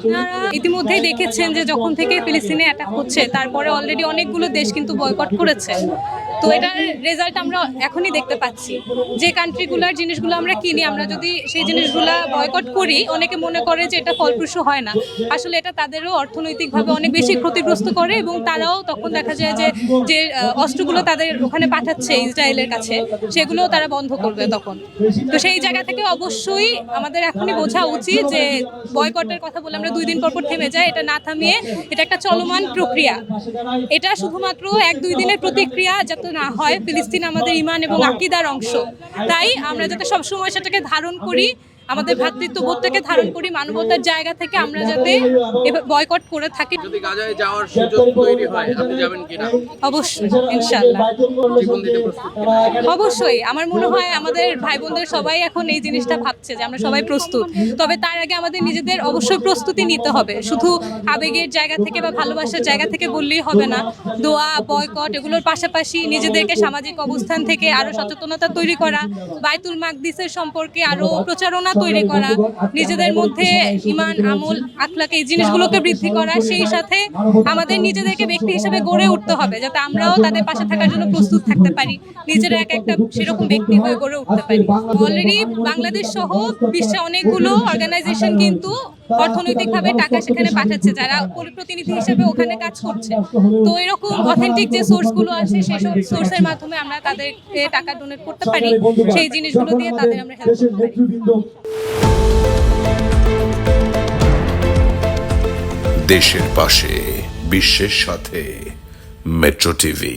আপনারা ইতিমধ্যেই দেখেছেন যে যখন থেকে ফিলিস্তিনে অ্যাটাক হচ্ছে, তারপরে অলরেডি অনেকগুলো দেশ কিন্তু বয়কট করেছে। তো এটার রেজাল্ট আমরা এখনই দেখতে পাচ্ছি। যে কান্ট্রিগুলোর জিনিসগুলো আমরা কিনি, আমরা যদি সেই জিনিসগুলো বয়কট করি, অনেকে মনে করে যে এটা ফলপ্রসূ হয় না। আসলে এটা তাদেরও অর্থনৈতিকভাবে অনেক বেশি ক্ষতিগ্রস্ত করে এবং তারাও তখন দেখা যায় যে যে অস্ত্রগুলো তাদের ওখানে পাঠাচ্ছে ইসরায়েলের কাছে, সেগুলোও তারা বন্ধ করবে তখন। তো সেই জায়গা থেকে অবশ্যই আমাদের এখনই বোঝা উচিত যে বয়কটের কথা বলে আমরা দুই দিন পর পর থেমে যাই, এটা না থামিয়ে এটা একটা চলমান প্রক্রিয়া। এটা শুধুমাত্র এক দুই দিনের প্রতিক্রিয়া যাতে না হয় ফিলিস্তিন আমাদের ইমান এবং আকিদার অংশ। তাই আমরা যাতে সবসময় সেটাকে ধারণ করি আমাদের ভ্রাতৃত্ববোধটাকে ধারণ করি মানবতার জায়গা থেকে আমরা যাতে বয়কট করে থাকি। যদি গাজায় যাওয়ার সুযোগ তৈরি হয় আপনি যাবেন কিনা? অবশ্যই কিনা? অবশ্যই আমার মনে হয় আমাদের ভাই বোনদের সবাই এখন এই জিনিসটা ভাবছে যে আমরা সবাই প্রস্তুত। তবে তার আগে আমাদের নিজেদের অবশ্যই প্রস্তুতি নিতে হবে। শুধু আবেগের জায়গা থেকে বা ভালোবাসার জায়গা থেকে বললেই হবে না। দোয়া বয়কট এগুলোর পাশাপাশি নিজেদেরকে সামাজিক অবস্থান থেকে আরও সচেতনতা তৈরি করা বাইতুল মাকদিসের সম্পর্কে আরও প্রচারণা তৈরি করা নিজেদের মধ্যে ইমান আমল আখলাকে এই জিনিসগুলোকে বৃদ্ধি করা সেই সাথে আমাদের নিজেদেরকে ব্যক্তি হিসেবে গড়ে উঠতে হবে যাতে আমরাও তাদের পাশে থাকার জন্য প্রস্তুত থাকতে পারি। নিজেরা এক একটা সেরকম ব্যক্তি হয়ে গড়ে উঠতে পারি। অলরেডি বাংলাদেশ সহ বিশ্বে অনেকগুলো অর্গানাইজেশন কিন্তু অর্থনৈতিকভাবে টাকা সেখানে পাঠাচ্ছে যারা প্রতিনিধি হিসেবে ওখানে কাজ করছে। তো এরকম অথেন্টিক যে সোর্সগুলো আছে সেই সব সোর্সের মাধ্যমে আমরা তাদেরকে টাকা ডোনেট করতে পারি। সেই জিনিসগুলো দিয়ে তাদের আমরা হেল্প করতে পারি। দেশের পাশে বিশ্বের সাথে মেট্রো টিভি